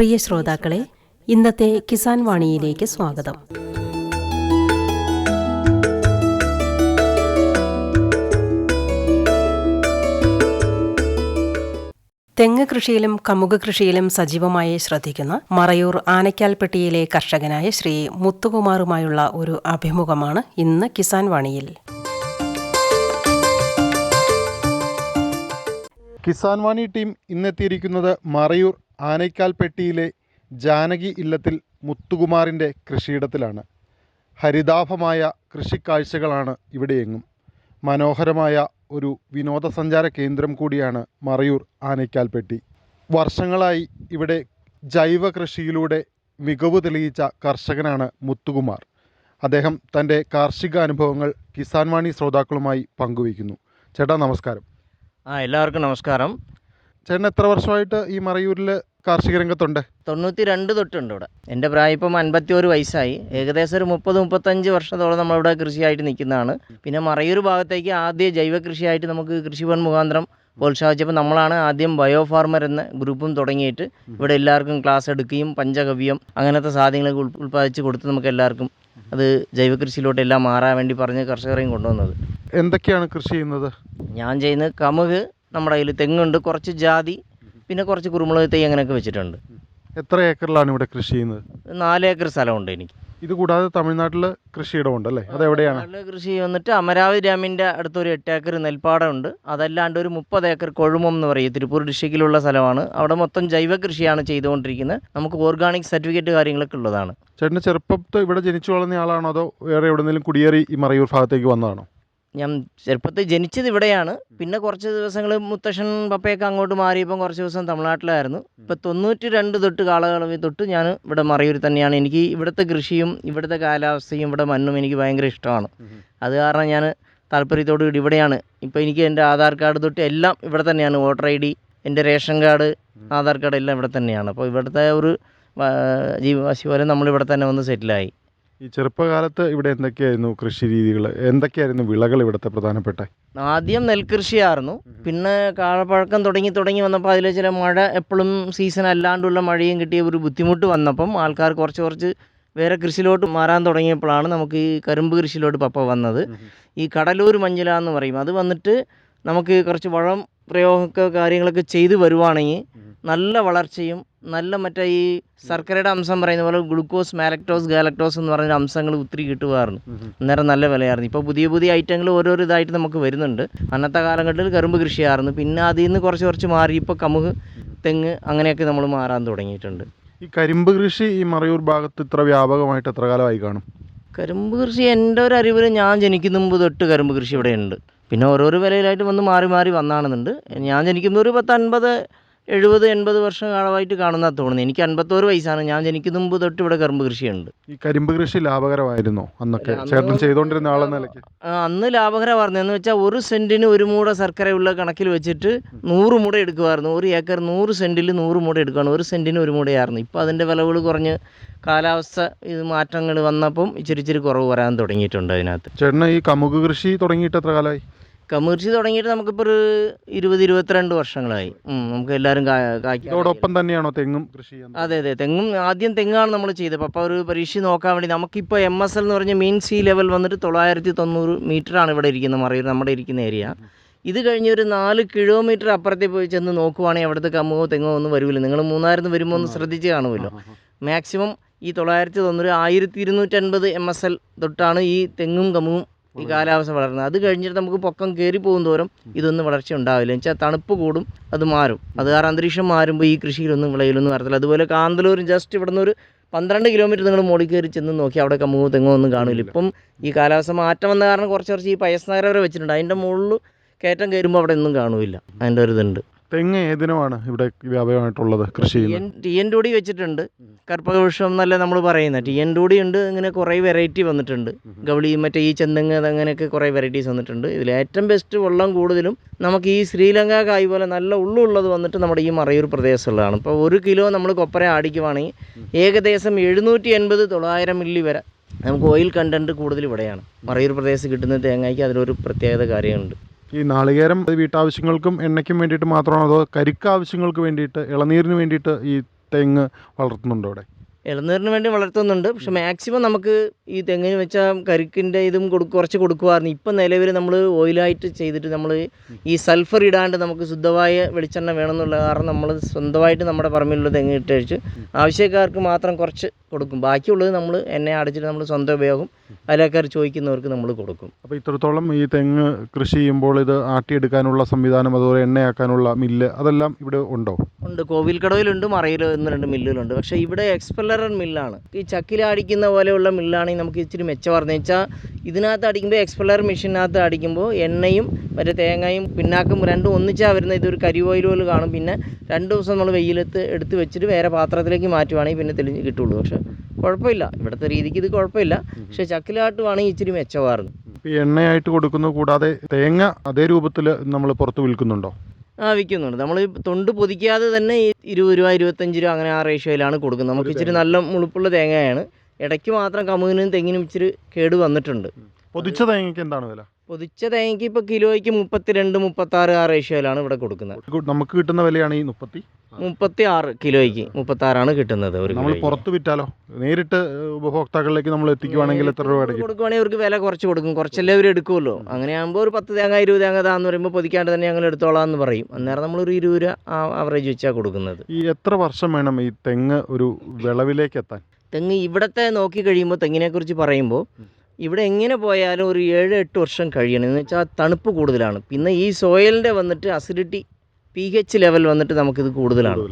പ്രിയ ശ്രോതാക്കളെ ഇന്നത്തെ കിസാൻ വാണിയിലേക്ക് സ്വാഗതം. തെങ്ങ് കൃഷിയിലും കമുക കൃഷിയിലും സജീവമായി ശ്രദ്ധിക്കുന്ന മറയൂർ ആനയ്ക്കാൽപ്പെട്ടിയിലെ കർഷകനായ ശ്രീ മുത്തുകുമാറുമായുള്ള ഒരു അഭിമുഖമാണ് ഇന്ന് കിസാൻ വാണിയിൽ. കിസാൻ വാണി ടീം ഇന്നെത്തിയിരിക്കുന്നത് മറയൂർ ആനയ്ക്കാൽപ്പെട്ടിയിലെ ജാനകി ഇല്ലത്തിൽ മുത്തുകുമാറിന്റെ കൃഷിയിടത്തിലാണ്. ഹരിതാഭമായ കൃഷിക്കാഴ്ചകളാണ് ഇവിടെയെങ്ങും. മനോഹരമായ ഒരു വിനോദസഞ്ചാര കേന്ദ്രം കൂടിയാണ് മറയൂർ ആനയ്ക്കാൽപ്പെട്ടി വർഷങ്ങളായി ഇവിടെ ജൈവ കൃഷിയിലൂടെ മികവ് തെളിയിച്ച കർഷകനാണ് മുത്തുകുമാർ. അദ്ദേഹം തന്റെ കാർഷിക അനുഭവങ്ങൾ കിസാൻ വാണി ശ്രോതാക്കളുമായി പങ്കുവയ്ക്കുന്നു. ചേട്ടാ നമസ്കാരം. ആ എല്ലാവർക്കും നമസ്കാരം. ചേട്ടൻ എത്ര വർഷമായിട്ട് ഈ മറയൂരിൽ കാർഷിക രംഗത്തുണ്ട്? തൊണ്ണൂറ്റി രണ്ട് തൊട്ടുണ്ട് ഇവിടെ. എന്റെ പ്രായം ഇപ്പം അൻപത്തി ഒരു വയസ്സായി. ഏകദേശം ഒരു മുപ്പത് മുപ്പത്തഞ്ച് വർഷത്തോളം നമ്മളിവിടെ കൃഷിയായിട്ട് നിൽക്കുന്നതാണ്. പിന്നെ മറയൂർ ഭാഗത്തേക്ക് ആദ്യ ജൈവ കൃഷിയായിട്ട് നമുക്ക് കൃഷിഭവൻ മുഖാന്തരം പ്രോത്സാഹിച്ചപ്പോൾ നമ്മളാണ് ആദ്യം ബയോ ഫാർമർ എന്ന ഗ്രൂപ്പും തുടങ്ങിയിട്ട് ഇവിടെ എല്ലാവർക്കും ക്ലാസ് എടുക്കുകയും പഞ്ചഗവ്യം അങ്ങനത്തെ സാധനങ്ങളൊക്കെ ഉൽപ്പാദിച്ച് കൊടുത്ത് നമുക്ക് എല്ലാവർക്കും അത് ജൈവ കൃഷിയിലോട്ട് എല്ലാം മാറാൻ വേണ്ടി പറഞ്ഞ് കർഷകരെയും കൊണ്ടുവന്നത്. എന്തൊക്കെയാണ് കൃഷി ചെയ്യുന്നത്? ഞാൻ ചെയ്യുന്നത് കമുക് നമ്മുടെ കയ്യിൽ തെങ്ങുണ്ട് കുറച്ച് ജാതി പിന്നെ കുറച്ച് കുരുമുളക് തൈ അങ്ങനെയൊക്കെ വെച്ചിട്ടുണ്ട്. എത്ര ഏക്കറിലാണ് ഇവിടെ കൃഷി ചെയ്യുന്നത്? നാല് ഏക്കർ സ്ഥലമുണ്ട് എനിക്ക്. ഇത് കൂടാതെ തമിഴ്നാട്ടിൽ കൃഷിയിടമുണ്ട് അല്ലേ അതെവിടെയാണ്? കൃഷി വന്നിട്ട് അമരാവതി ഡാമിന്റെ അടുത്തൊരു എട്ട് ഏക്കർ നെൽപ്പാടമുണ്ട്. അതല്ലാണ്ട് ഒരു മുപ്പത് ഏക്കർ കൊഴുമം എന്ന് പറയും. തിരുപ്പൂർ ഡിസ്ട്രിക്റ്റിലുള്ള സ്ഥലമാണ്. അവിടെ മൊത്തം ജൈവ കൃഷിയാണ് ചെയ്തുകൊണ്ടിരിക്കുന്നത്. നമുക്ക് ഓർഗാനിക് സർട്ടിഫിക്കറ്റ് കാര്യങ്ങളൊക്കെ ഉള്ളതാണ്. ചേട്ടന്റെ ചെറുപ്പത്ത് ഇവിടെ ജനിച്ചു വളർന്ന ആളാണോ അതോ വേറെ എവിടെന്നെങ്കിലും കുടിയേറി ഈ മറയൂർ ഭാഗത്തേക്ക് വന്നതാണോ? ഞാൻ ചെറുപ്പത്തിൽ ജനിച്ചത് ഇവിടെയാണ്. പിന്നെ കുറച്ച് ദിവസങ്ങൾ മുത്തശ്ശൻ പപ്പയൊക്കെ അങ്ങോട്ട് മാറിയപ്പം കുറച്ച് ദിവസം തമിഴ്നാട്ടിലായിരുന്നു. ഇപ്പം തൊണ്ണൂറ്റി രണ്ട് തൊട്ട് കാലയളവിൽ തൊട്ട് ഞാൻ ഇവിടെ മറയൂർ തന്നെയാണ്. എനിക്ക് ഇവിടുത്തെ കൃഷിയും ഇവിടുത്തെ കാലാവസ്ഥയും ഇവിടെ മണ്ണും എനിക്ക് ഭയങ്കര ഇഷ്ടമാണ്. അത് കാരണം ഞാൻ താല്പര്യത്തോടു കൂടി ഇവിടെയാണ്. ഇപ്പോൾ എനിക്ക് എന്റെ ആധാർ കാർഡ് തൊട്ട് എല്ലാം ഇവിടെ തന്നെയാണ്. വോട്ടർ ഐ ഡി എന്റെ റേഷൻ കാർഡ് ആധാർ കാർഡ് എല്ലാം ഇവിടെ തന്നെയാണ്. അപ്പോൾ ഇവിടുത്തെ ഒരു ജീവവാസി പോലെ നമ്മളിവിടെ തന്നെ വന്ന് സെറ്റിലായി. ഈ ചെറുപ്പകാലത്ത് ഇവിടെ എന്തൊക്കെയായിരുന്നു കൃഷി രീതികൾ എന്തൊക്കെയായിരുന്നു വിളകൾ ഇവിടുത്തെ പ്രധാനപ്പെട്ട? ആദ്യം നെൽകൃഷിയായിരുന്നു. പിന്നെ കാഴപ്പഴക്കം തുടങ്ങി തുടങ്ങി വന്നപ്പോൾ അതിൽ ചില മഴ എപ്പോഴും സീസൺ അല്ലാണ്ടുള്ള മഴയും കിട്ടിയ ഒരു ബുദ്ധിമുട്ട് വന്നപ്പം ആൾക്കാർ കുറച്ച് കുറച്ച് വേറെ കൃഷിയിലോട്ട് മാറാൻ തുടങ്ങിയപ്പോഴാണ് നമുക്ക് ഈ കരിമ്പ് കൃഷിയിലോട്ട് പപ്പ വന്നത്. ഈ കടലൂർ മഞ്ഞില എന്ന് പറയും. അത് വന്നിട്ട് നമുക്ക് കുറച്ച് വളം പ്രയോഗമൊക്കെ കാര്യങ്ങളൊക്കെ ചെയ്തു വരുവാണെങ്കിൽ നല്ല വളർച്ചയും നല്ല മറ്റേ ഈ ശർക്കരയുടെ അംശം പറയുന്ന പോലെ ഗ്ലൂക്കോസ് മാലക്ടോസ് ഗാലക്ടോസ് എന്ന് പറയുന്ന അംശങ്ങൾ ഒത്തിരി കിട്ടുമായിരുന്നു അന്നേരം നല്ല വിലയായിരുന്നു. ഇപ്പോൾ പുതിയ പുതിയ ഐറ്റങ്ങൾ ഓരോരോ ഇതായിട്ട് നമുക്ക് വരുന്നുണ്ട്. അന്നത്തെ കാലഘട്ടത്തിൽ കറുമ്പ് കൃഷിയായിരുന്നു. പിന്നെ അതിൽ നിന്ന് കുറച്ച് കുറച്ച് മാറി ഇപ്പോൾ കമുക് തെങ്ങ് അങ്ങനെയൊക്കെ നമ്മൾ മാറാൻ തുടങ്ങിയിട്ടുണ്ട്. ഈ കരിമ്പ് കൃഷി ഈ മറയൂർ ഭാഗത്ത് ഇത്ര വ്യാപകമായിട്ട് എത്ര കാലമായി കാണും? കരിമ്പ് കൃഷി എന്റെ ഒരു അറിവിൽ ഞാൻ ജനിക്കുന്ന മുമ്പ് തൊട്ട് കരിമ്പ് കൃഷി ഇവിടെ ഉണ്ട്. പിന്നെ ഓരോരോ വിലയിലായിട്ട് വന്ന് മാറി മാറി വന്നാണെന്നുണ്ട്. ഞാൻ ജനിക്കുന്ന ഒരു പത്ത് അൻപത് എഴുപത് എൺപത് വർഷം കാലമായിട്ട് കാണുന്ന തോന്നുന്നു. എനിക്ക് അൻപത്തോറ് വയസ്സാണ്. ഞാൻ ജനിക്കുന്ന മുമ്പ് തൊട്ട് ഇവിടെ കരിമ്പ് കൃഷിയുണ്ട്. ഈ കരിമ്പ് കൃഷി ലാഭകരമായിരുന്നോ? അന്നൊക്കെ ചേട്ടൻ ചെയ്തുകൊണ്ടിരുന്ന ആളെന്ന നിലയ്ക്ക്. അന്ന് ലാഭകരമായിരുന്നു. എന്ന് വെച്ചാൽ ഒരു സെന്റിന് ഒരു മൂട ശർക്കരയുള്ള കണക്കിൽ വെച്ചിട്ട് നൂറ് മൂട എടുക്കുമായിരുന്നു. ഒരു ഏക്കർ നൂറ് സെന്റിൽ നൂറ് മൂട എടുക്കുകയാണ് ഒരു സെന്റിന് ഒരു മൂടയായിരുന്നു. ഇപ്പോൾ അതിന്റെ വിലകൾ കുറഞ്ഞ് കാലാവസ്ഥ ഇത് മാറ്റങ്ങൾ വന്നപ്പം ഇച്ചിരി ഇച്ചിരി കുറവ് വരാൻ തുടങ്ങിയിട്ടുണ്ട് അതിനകത്ത്. ചേട്ടന് ഈ കമുക് കൃഷി തുടങ്ങിയിട്ട് എത്ര കാലമായി? കമീർച്ചി തുടങ്ങിയിട്ട് നമുക്കിപ്പോൾ ഒരു ഇരുപത് ഇരുപത്തിരണ്ട് വർഷങ്ങളായി. നമുക്ക് എല്ലാവരും ഇതോടൊപ്പം തന്നെയാണോ തെങ്ങും കൃഷി അതെ അതെ. തെങ്ങും ആദ്യം തെങ്ങാണ് നമ്മൾ ചെയ്തത്. അപ്പോൾ ഒരു പരീക്ഷ നോക്കാൻ വേണ്ടി നമുക്കിപ്പോൾ എം എസ് എൽ എന്ന് പറഞ്ഞ മീൻ സീ ലെവൽ വന്നിട്ട് തൊള്ളായിരത്തി തൊണ്ണൂറ് മീറ്ററാണ് ഇവിടെ ഇരിക്കുന്നത് മറിയൂർ നമ്മുടെ ഇരിക്കുന്ന ഏരിയ ഇത് കഴിഞ്ഞ് ഒരു നാല് കിലോമീറ്റർ അപ്പുറത്തെ പോയി ചെന്ന് നോക്കുവാണെങ്കിൽ അവിടുത്തെ കമ്മോ തെങ്ങോ ഒന്നും വരുമല്ലോ നിങ്ങൾ മൂന്നായിരം വരുമ്പോൾ ഒന്ന് ശ്രദ്ധിച്ച് കാണുമല്ലോ. മാക്സിമം ഈ തൊള്ളായിരത്തി തൊണ്ണൂറ് ആയിരത്തി ഇരുന്നൂറ്റൻപത് എം എസ് എൽ തൊട്ടാണ് ഈ തെങ്ങും കമ്മും ഈ കാലാവസ്ഥ വളർന്നത്. അത് കഴിഞ്ഞിട്ട് നമുക്ക് പൊക്കം കയറി പോകും തോറും ഇതൊന്നും വളർച്ച ഉണ്ടാവില്ല. എന്ന് വെച്ചാൽ തണുപ്പ് കൂടും അത് മാറും. അത് കാരണം അന്തരീക്ഷം മാറുമ്പോൾ ഈ കൃഷിയിലൊന്നും വിളയിലൊന്നും വരത്തില്ല. അതുപോലെ കാന്തലൂരും ജസ്റ്റ് ഇവിടെ നിന്ന് ഒരു പന്ത്രണ്ട് കിലോമീറ്റർ നിങ്ങൾ മോളിൽ കയറി ചെന്ന് നോക്കി അവിടെ കമ്മൂ തെങ്ങോ ഒന്നും കാണില്ല. ഇപ്പം ഈ കാലാവസ്ഥ മാറ്റം വന്ന കാരണം കുറച്ച് കുറച്ച് ഈ പയസ്നഗര വരെ വെച്ചിട്ടുണ്ട്. അതിന്റെ മുകളിൽ കയറ്റം കയറുമ്പോൾ അവിടെ ഒന്നും കാണില്ല. അതിന്റെ ഒരു ഇതുണ്ട്. തെങ്ങ് ഏതിനുമാണ് ഇവിടെ വ്യാപകമായിട്ടുള്ളത് കൃഷി ടി എൻ ടൂടി വെച്ചിട്ടുണ്ട്. കർപ്പകവൃക്ഷം എന്നല്ല നമ്മൾ പറയുന്നത്. ടി എൻ ടൂടി ഉണ്ട് ഇങ്ങനെ കുറേ വെറൈറ്റി വന്നിട്ടുണ്ട്. ഗവളി മറ്റേ ഈ ചെന്തങ്ങ് അങ്ങനെയൊക്കെ കുറേ വെറൈറ്റീസ് വന്നിട്ടുണ്ട്. ഇതിൽ ഏറ്റവും ബെസ്റ്റ് വെള്ളം കൂടുതലും നമുക്ക് ഈ ശ്രീലങ്ക കായ് പോലെ നല്ല ഉള്ളുള്ളത് വന്നിട്ട് നമ്മുടെ ഈ മറയൂർ പ്രദേശമുള്ളതാണ് ഇപ്പോൾ ഒരു കിലോ നമ്മൾ കൊപ്പര ആടിക്കുവാണെങ്കിൽ ഏകദേശം എഴുന്നൂറ്റി എൺപത് തൊള്ളായിരം മില്ലി വരെ നമുക്ക് ഓയിൽ കണ്ടന്റ് കൂടുതൽ ഇവിടെയാണ്. മറയൂർ പ്രദേശത്ത് കിട്ടുന്ന തേങ്ങയ്ക്ക് അതിലൊരു പ്രത്യേകത കാര്യമുണ്ട്. ഈ നാളികേരം വീട്ടാവശ്യങ്ങൾക്കും എണ്ണയ്ക്കും വേണ്ടിയിട്ട് മാത്രമാണോ? അതോ കരിക്ക് ആവശ്യങ്ങൾക്ക് വേണ്ടിയിട്ട് ഇളനീരിന് വേണ്ടിയിട്ട് ഈ തെങ്ങ് വളർത്തുന്നുണ്ടോ ഇവിടെ ഇളനീരിന് വേണ്ടി വളർത്തുന്നുണ്ട്. പക്ഷെ മാക്സിമം നമുക്ക് ഈ തെങ്ങിന് വെച്ചാൽ കരിക്കിന്റെ ഇതും കൊടുക്കും കുറച്ച് കൊടുക്കുമായിരുന്നു ഇപ്പം നിലവിൽ നമ്മൾ ഓയിലായിട്ട് ചെയ്തിട്ട് നമ്മൾ ഈ സൾഫർ ഇടാണ്ട് നമുക്ക് ശുദ്ധമായ വെളിച്ചെണ്ണ വേണമെന്നുള്ള കാരണം നമ്മൾ സ്വന്തമായിട്ട് നമ്മുടെ പറമ്പിലുള്ള തെങ്ങ് ഇട്ടഴിച്ച് ആവശ്യക്കാർക്ക് മാത്രം കുറച്ച് കൊടുക്കും. ബാക്കിയുള്ളത് നമ്മൾ എണ്ണ അടച്ചിട്ട് നമ്മൾ സ്വന്തം ഉപയോഗം അയലക്കാർ ചോദിക്കുന്നവർക്ക് നമ്മൾ കൊടുക്കും. അപ്പോൾ ഇത്രത്തോളം ഈ തെങ്ങ് കൃഷി ചെയ്യുമ്പോൾ ഇത് ആട്ടിയെടുക്കാനുള്ള സംവിധാനം അതുപോലെ എണ്ണയാക്കാനുള്ള മില്ല് അതെല്ലാം ഇവിടെ ഉണ്ടോ? ഉണ്ട്. കോവിൽക്കടവിലുണ്ട് മറയിൽ ഒന്ന് രണ്ട് മില്ലുകളുണ്ട്. പക്ഷേ ഇവിടെ എക്സ്പെല്ലറർ മില്ലാണ് ഈ ചക്കിലടിക്കുന്ന പോലെയുള്ള മില്ലാണെങ്കിൽ നമുക്ക് ഇച്ചിരി മെച്ചമാർന്ന് വെച്ചാൽ ഇതിനകത്ത് അടിക്കുമ്പോൾ എക്സ്പ്ലർ മെഷീനകത്ത് അടിക്കുമ്പോൾ എണ്ണയും മറ്റേ തേങ്ങയും പിന്നാക്കും രണ്ടും ഒന്നിച്ചാണ് വരുന്നത് ഇതൊരു കരിവോയിൽ പോലെ കാണും. പിന്നെ രണ്ട് ദിവസം നമ്മൾ വെയിലത്ത് എടുത്ത് വെച്ചിട്ട് വേറെ പാത്രത്തിലേക്ക് മാറ്റുവാണെങ്കിൽ പിന്നെ തെളിഞ്ഞ് കിട്ടുള്ളൂ. പക്ഷേ കുഴപ്പമില്ല. ഇവിടുത്തെ രീതിക്ക് ഇത് കുഴപ്പമില്ല. പക്ഷേ ചക്കിലാട്ടുവാണെങ്കിൽ ഇച്ചിരി മെച്ചമാർന്നു. എണ്ണയായിട്ട് കൊടുക്കുന്നു കൂടാതെ തേങ്ങ അതേ രൂപത്തിൽ നമ്മൾ പുറത്ത് വിൽക്കുന്നുണ്ടോ? വിൽക്കുന്നുണ്ട് നമ്മൾ തൊണ്ട് പൊതിക്കാതെ തന്നെ ഈ ഇരുപത് രൂപ ഇരുപത്തഞ്ച് രൂപ അങ്ങനെ ആ റേഷ്യോയിലാണ് കൊടുക്കുന്നത്. നമുക്ക് ഇച്ചിരി നല്ല മുളുപ്പുള്ള തേങ്ങയാണ്. ഇടയ്ക്ക് മാത്രം കമുകിനും തെങ്ങിനും ഇച്ചിരി കേട് വന്നിട്ടുണ്ട്. പൊതിച്ച തേങ്ങയ്ക്ക് എന്താണ് വില? പൊതിച്ച തേങ്ങയ്ക്ക് ഇപ്പോൾ കിലോയ്ക്ക് മുപ്പത്തിരണ്ട് മുപ്പത്താറ് ആ റേഷ്യോയിലാണ് ഇവിടെ കൊടുക്കുന്നത്. നമുക്ക് കിട്ടുന്ന വിലയാണ് ഈ മുപ്പത്തി? മുപ്പത്തി ആറ് കിലോയ്ക്ക് മുപ്പത്തി ആറാണ് കിട്ടുന്നത് ഒരു നമ്മൾ പുറത്തു വിറ്റാലോ? നേരിട്ട് ഉപഭോക്താക്കളിലേക്ക് നമ്മൾ എത്തിക്കുവാണെങ്കിൽ എത്ര രൂപ കൊടുക്കുവാണെങ്കിൽ അവർക്ക് വില കുറച്ച് കൊടുക്കും. കുറച്ചല്ലേ അവർ എടുക്കുമല്ലോ അങ്ങനെയാകുമ്പോൾ ഒരു പത്ത് തേങ്ങ ഇരുപത് തേങ്ങ താന്ന് പറയുമ്പോൾ പൊതിക്കാണ്ട് തന്നെ ഞങ്ങൾ എടുത്തോളാം എന്ന് പറയും. അന്നേരം നമ്മൾ ഒരു ഇരുപത് രൂപ ആവറേജ് വെച്ചാണ് കൊടുക്കുന്നത്. ഈ എത്ര വർഷം വേണം ഈ തെങ്ങ് ഒരു വിളവിലേക്ക് എത്താൻ? തെങ്ങ് ഇവിടത്തെ നോക്കി കഴിയുമ്പോൾ തെങ്ങിനെക്കുറിച്ച് പറയുമ്പോൾ ഇവിടെ എങ്ങനെ പോയാലും ഒരു ഏഴ് എട്ട് വർഷം കഴിയണം. എന്ന് വെച്ചാൽ തണുപ്പ് കൂടുതലാണ്. പിന്നെ ഈ സോയിലിന്റെ വന്നിട്ട് അസിഡിറ്റി പി എച്ച് ലെവൽ വന്നിട്ട് നമുക്കിത് കൂടുതലാണ്.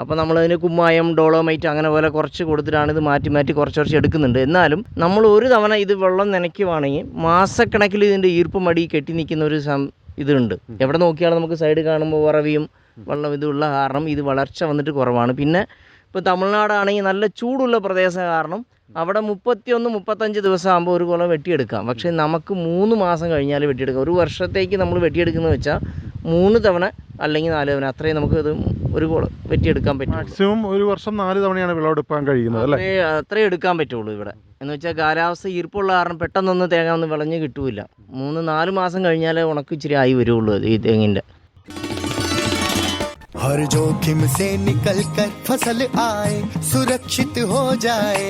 അപ്പോൾ നമ്മളതിന് കുമ്മായം ഡോളോമൈറ്റ് അങ്ങനെ പോലെ കുറച്ച് കൊടുത്തിട്ടാണ് ഇത് മാറ്റി മാറ്റി കുറച്ച് കുറച്ച് എടുക്കുന്നുണ്ട്. എന്നാലും നമ്മൾ ഒരു തവണ ഇത് വെള്ളം നനയ്ക്കുവാണെങ്കിൽ മാസക്കണക്കിൽ ഇതിന്റെ ഈർപ്പ് മടി കെട്ടി നിൽക്കുന്ന ഒരു സം ഇതുണ്ട്. എവിടെ നോക്കിയാലും നമുക്ക് സൈഡ് കാണുമ്പോൾ ഉറവിയും വെള്ളം ഇതുള്ള കാരണം ഇത് വളർച്ച വന്നിട്ട് കുറവാണ്. പിന്നെ ഇപ്പോൾ തമിഴ്നാടാണെങ്കിൽ നല്ല ചൂടുള്ള പ്രദേശം കാരണം അവിടെ മുപ്പത്തിയൊന്ന് മുപ്പത്തഞ്ച് ദിവസം ആകുമ്പോൾ ഒരു കുളം വെട്ടിയെടുക്കാം. പക്ഷേ നമുക്ക് മൂന്ന് മാസം കഴിഞ്ഞാൽ വെട്ടിയെടുക്കാം. ഒരു വർഷത്തേക്ക് നമ്മൾ വെട്ടിയെടുക്കുന്നത് വെച്ചാൽ മൂന്ന് തവണ അല്ലെങ്കിൽ നാല് തവണ അത്രയും നമുക്ക് ഇത് ഒരു കുളം വെട്ടിയെടുക്കാൻ പറ്റും മാക്സിമം ഒരു വർഷം നാല് തവണയാണ് വിളവെടുപ്പാൻ കഴിയുന്നത് അല്ലേ അത്രേ അത്രേ എടുക്കാൻ പറ്റുള്ളൂ ഇവിടെ എന്ന് വെച്ചാൽ കാലാവസ്ഥ ഈർപ്പുള്ള കാരണം പെട്ടെന്നൊന്നും തേങ്ങ ഒന്നും വിളഞ്ഞ് കിട്ടൂല മൂന്ന് നാല് മാസം കഴിഞ്ഞാലേ ഉണക്ക് ഇച്ചിരി ആയി വരുള്ളൂ ഇത് ഈ തെങ്ങിൻ്റെ हर जोखिम से निकल कर फसल आए सुरक्षित हो जाए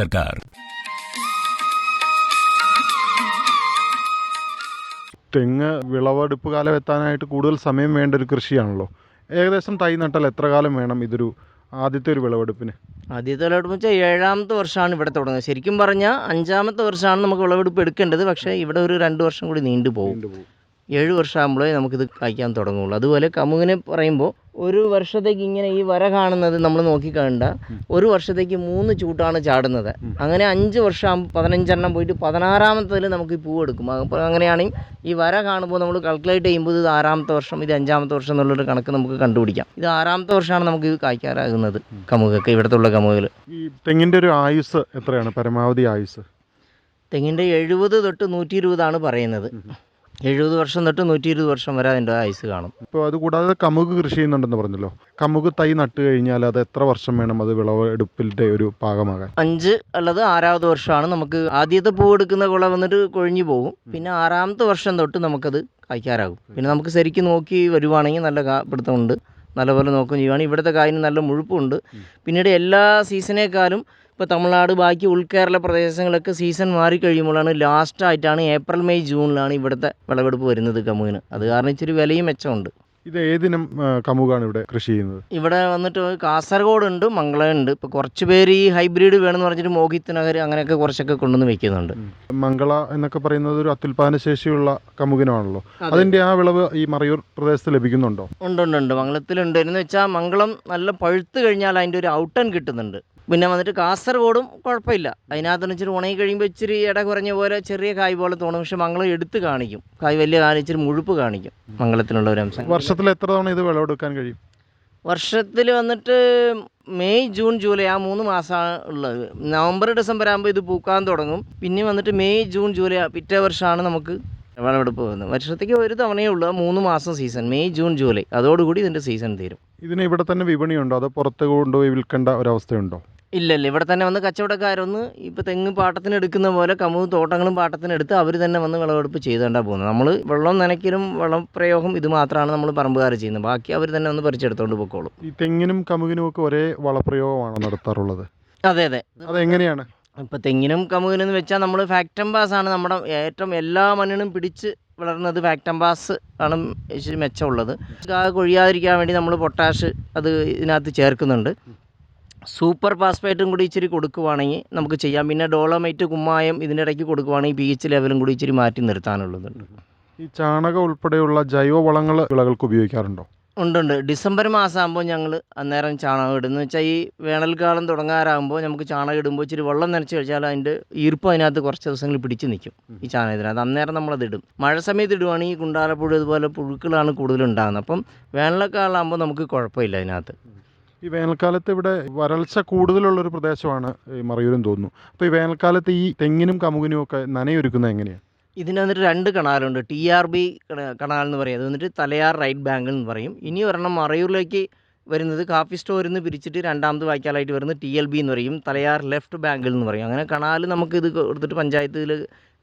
सरकार തെങ്ങ് വിളവെടുപ്പ് കാലം എത്താനായിട്ട് കൂടുതൽ സമയം വേണ്ട ഒരു കൃഷിയാണല്ലോ ഏകദേശം തൈ നട്ടാൽ എത്ര കാലം വേണം ഇതൊരു ആദ്യത്തെ ഒരു വിളവെടുപ്പിന് ആദ്യത്തെ വിളവെടുപ്പ് വെച്ചാൽ ഏഴാമത്തെ വർഷമാണ് ഇവിടെ തുടങ്ങുന്നത് ശരിക്കും പറഞ്ഞാൽ അഞ്ചാമത്തെ വർഷമാണ് നമുക്ക് വിളവെടുപ്പ് എടുക്കേണ്ടത് പക്ഷേ ഇവിടെ ഒരു രണ്ട് വർഷം കൂടി നീണ്ടു പോകും കൊണ്ടുപോകും ഏഴ് വർഷമാകുമ്പോഴേ നമുക്കിത് കായ്ക്കാൻ തുടങ്ങുള്ളൂ. അതുപോലെ കമുകിനെ പറയുമ്പോൾ ഒരു വർഷത്തേക്ക് ഇങ്ങനെ ഈ വര കാണുന്നത് നമ്മൾ നോക്കിക്കണ്ട ഒരു വർഷത്തേക്ക് മൂന്ന് ചൂട്ടാണ് ചാടുന്നത്. അങ്ങനെ അഞ്ച് വർഷം പതിനഞ്ചെണ്ണം പോയിട്ട് പതിനാറാമത്തതിൽ നമുക്ക് ഈ പൂവെടുക്കും അപ്പോൾ അങ്ങനെയാണെങ്കിൽ ഈ വര കാണുമ്പോൾ നമ്മൾ കാൽക്കുലേറ്റ് ചെയ്യുമ്പോൾ ഇത് ആറാമത്തെ വർഷം ഇത് അഞ്ചാമത്തെ വർഷം എന്നുള്ളൊരു കണക്ക് നമുക്ക് കണ്ടുപിടിക്കാം. ഇത് ആറാമത്തെ വർഷമാണ് നമുക്ക് ഇത് കായ്ക്കാറാകുന്നത് കമുകൊക്കെ ഇവിടത്തുള്ള കമുകൾ ഈ തെങ്ങിന്റെ ഒരു ആയുസ് എത്രയാണ്? പരമാവധി ആയുസ്? തെങ്ങിന്റെ എഴുപത് തൊട്ട് നൂറ്റി ഇരുപതാണ് പറയുന്നത്. എഴുപത് വർഷം തൊട്ട് നൂറ്റി ഇരുപത് വർഷം വരെ അതിന്റെ ആയുസ് കാണും. ഇപ്പോൾ അത് കൂടാതെ കമുക് കൃഷി ചെയ്യുന്നുണ്ടെന്ന് പറഞ്ഞല്ലോ. കമുക് തൈ നട്ട് കഴിഞ്ഞാൽ അത് എത്ര വർഷം വേണം അത് വിളവെടുപ്പിന്റെ ഒരു ഭാഗമാകാൻ? അഞ്ച് അല്ലത് ആറാമത് വർഷമാണ്. നമുക്ക് ആദ്യത്തെ പൂ എടുക്കുന്ന കുള വന്നിട്ട് കൊഴിഞ്ഞു പോകും. പിന്നെ ആറാമത്തെ വർഷം തൊട്ട് നമുക്കത് കായ്ക്കാറാകും. പിന്നെ നമുക്ക് ശരിക്കും നോക്കി വരുവാണെങ്കിൽ നല്ല പിടുത്തമുണ്ട്. നല്ലപോലെ നോക്കുകയും ചെയ്യുവാണ് ഇവിടുത്തെ കായിന് നല്ല മുഴുപ്പുണ്ട്. പിന്നീട് എല്ലാ സീസണേക്കാളും ഇപ്പോൾ തമിഴ്നാട് ബാക്കി ഉൾക്കേരള പ്രദേശങ്ങളൊക്കെ സീസൺ മാറിക്കഴിയുമ്പോഴാണ് ലാസ്റ്റ് ആയിട്ടാണ് ഏപ്രിൽ മെയ് ജൂണിലാണ് ഇവിടുത്തെ വിളവെടുപ്പ് വരുന്നത് കമുകിന്. അത് കാരണം ഇച്ചിരി വിലയും മെച്ചമുണ്ട്. ഇത് ഏതിനും കമുകാണ് ഇവിടെ കൃഷി ചെയ്യുന്നത്? ഇവിടെ വന്നിട്ട് കാസർഗോഡ് ഉണ്ട് മംഗളം ഉണ്ട് ഇപ്പൊ കുറച്ച് പേര് ഈ ഹൈബ്രിഡ് വേണമെന്ന് പറഞ്ഞിട്ട് മോഹിത് നഗർ അങ്ങനെയൊക്കെ കുറച്ചൊക്കെ കൊണ്ടുവന്ന് വെക്കുന്നുണ്ട്. മംഗള എന്നൊക്കെ പറയുന്നത് ഒരു അത്യുൽപാദന ശേഷിയുള്ള കമുകിനാണല്ലോ. അതിന്റെ ആ വിളവ് ഈ മറയൂർ പ്രദേശത്ത് ലഭിക്കുന്നുണ്ടോ? ഉണ്ട് ഉണ്ട് ഉണ്ട്. മംഗളത്തിലുണ്ട്. എന്ന് വെച്ചാൽ മംഗളം നല്ല പഴുത്ത് കഴിഞ്ഞാൽ അതിന്റെ ഒരു ഔട്ടൺ കിട്ടുന്നുണ്ട്. പിന്നെ വന്നിട്ട് കാസർഗോഡും കുഴപ്പമില്ല. അതിനകത്തുനിന്ന് ഇച്ചിരി ഉണങ്ങി കഴിയുമ്പോൾ ഇച്ചിരി ഇട കുറഞ്ഞ പോലെ ചെറിയ കായ് പോലെ തോന്നും. പക്ഷെ മംഗളം എടുത്ത് കാണിക്കും. കായ് വലിയ കാലം ഇച്ചിരി മുഴുപ്പ് കാണിക്കും മംഗളത്തിലുള്ള ഒരു അംശം. വർഷത്തിൽ എത്ര തവണ ഇത് വിളവെടുക്കാൻ കഴിയും? വർഷത്തിൽ വന്നിട്ട് മെയ് ജൂൺ ജൂലൈ ആ മൂന്ന് മാസമാണ് ഉള്ളത്. നവംബർ ഡിസംബർ ആകുമ്പോൾ ഇത് പൂക്കാൻ തുടങ്ങും. പിന്നെ വന്നിട്ട് മെയ് ജൂൺ ജൂലൈ പിറ്റേ വർഷമാണ് നമുക്ക് വിളവെടുപ്പ് പോകുന്നത്. വർഷത്തേക്ക് ഒരു തവണയേ ഉള്ളൂ ആ മൂന്ന് മാസം സീസൺ മെയ് ജൂൺ ജൂലൈ. അതോടുകൂടി ഇതിന്റെ സീസൺ തീരും. ഇതിന് ഇവിടെ തന്നെ വിപണിയുണ്ടോ? അതോ പുറത്ത് കൊണ്ടുപോയി വിൽക്കേണ്ട ഒരവസ്ഥയുണ്ടോ? ഇല്ല ഇല്ല ഇവിടെ തന്നെ വന്ന് കച്ചവടക്കാരൊന്ന് ഇപ്പോൾ തെങ്ങ് പാട്ടത്തിന് എടുക്കുന്ന പോലെ കമുക് തോട്ടങ്ങളും പാട്ടത്തിന് എടുത്ത് അവർ തന്നെ വന്ന് വിളവെടുപ്പ് ചെയ്തുകൊണ്ടാണ് പോകുന്നത്. നമ്മൾ വെള്ളം നനയ്ക്കലും വെള്ളം പ്രയോഗം ഇത് മാത്രമാണ് നമ്മൾ പറമ്പുകാർ ചെയ്യുന്നത്. ബാക്കി അവർ തന്നെ വന്ന് പറിച്ചെടുത്തോണ്ട് പൊക്കോളും. ഈ തെങ്ങിനും കമുകിനും ഒക്കെ ഒരേ വളപ്രയോഗമാണ് നടത്താറുള്ളത്? അതെ അതെ. അതെങ്ങനെയാണ്? ഇപ്പോൾ തെങ്ങിനും കമുകിനും എന്ന് വെച്ചാൽ നമ്മൾ ഫാക്ടംബാസ് ആണ് നമ്മുടെ ഏറ്റവും എല്ലാ മണ്ണിനും പിടിച്ച് വളർന്നത് ഫാക്ടംബാസ് ആണ് ഇച്ചിരി മെച്ചമുള്ളത്. കാ കൊഴിയാതിരിക്കാൻ വേണ്ടി നമ്മൾ പൊട്ടാഷ് അത് ഇതിനകത്ത് ചേർക്കുന്നുണ്ട്. സൂപ്പർ പാസ്പേറ്റും കൂടി ഇച്ചിരി കൊടുക്കുവാണെങ്കിൽ നമുക്ക് ചെയ്യാം. പിന്നെ ഡോളമൈറ്റ് കുമ്മായം ഇതിന്റെ ഇടയ്ക്ക് കൊടുക്കുവാണെങ്കിൽ പി എച്ച് ലെവലും കൂടി ഇച്ചിരി മാറ്റി നിർത്താനുള്ളതുണ്ട്. ഈ ചാണകം ഉൾപ്പെടെയുള്ള ജൈവ വളങ്ങൾ വിളകൾക്ക് ഉപയോഗിക്കാറുണ്ടോ? ഉണ്ട് ഉണ്ട് ഡിസംബർ മാസമാകുമ്പോൾ ഞങ്ങൾ അന്നേരം ചാണകം ഇടുന്നത് എന്ന് വെച്ചാൽ ഈ വേനൽക്കാലം തുടങ്ങാറാകുമ്പോൾ നമുക്ക് ചാണകം ഇടുമ്പോൾ ഇച്ചിരി വെള്ളം നനച്ച് കഴിച്ചാൽ അതിന്റെ ഈർപ്പം അതിനകത്ത് കുറച്ച് ദിവസങ്ങൾ പിടിച്ച് നിൽക്കും ഈ ചാണകത്തിനകത്ത്. അന്നേരം നമ്മളത് ഇടും. മഴ സമയത്ത് ഇടുവാണെങ്കിൽ കുണ്ടാലപ്പുഴ ഇതുപോലെ പുഴുക്കളാണ് കൂടുതൽ ഉണ്ടാകുന്നത്. അപ്പം വേനൽക്കാലമാകുമ്പോൾ നമുക്ക് കുഴപ്പമില്ല അതിനകത്ത്. ഈ വേനൽക്കാലത്ത് ഇവിടെ വരൾച്ച കൂടുതലുള്ളൊരു പ്രദേശമാണ് ഈ മറയൂരും തോന്നുന്നു. അപ്പോൾ ഈ വേനൽക്കാലത്ത് ഈ തെങ്ങിനും കമുകിനും ഒക്കെ നനയൊരുക്കുന്നത് എങ്ങനെയാണ്? ഇതിന് വന്നിട്ട് രണ്ട് കണാലുണ്ട്. ടി ആർ ബി കണാൽ എന്ന് പറയും. അത് വന്നിട്ട് തലയാർ റൈറ്റ് ബാങ്കിൽ എന്ന് പറയും. ഇനി ഒരെണ്ണം മറയൂരിലേക്ക് വരുന്നത് കാപ്പി സ്റ്റോറിൽ നിന്ന് പിരിച്ചിട്ട് രണ്ടാമത് വായിക്കാലായിട്ട് വരുന്നത് ടി എൽ ബി എന്ന് പറയും. തലയാർ ലെഫ്റ്റ് ബാങ്കിൽ എന്ന് പറയും. അങ്ങനെ കണാൽ നമുക്ക് ഇത് കൊടുത്തിട്ട് പഞ്ചായത്തിൽ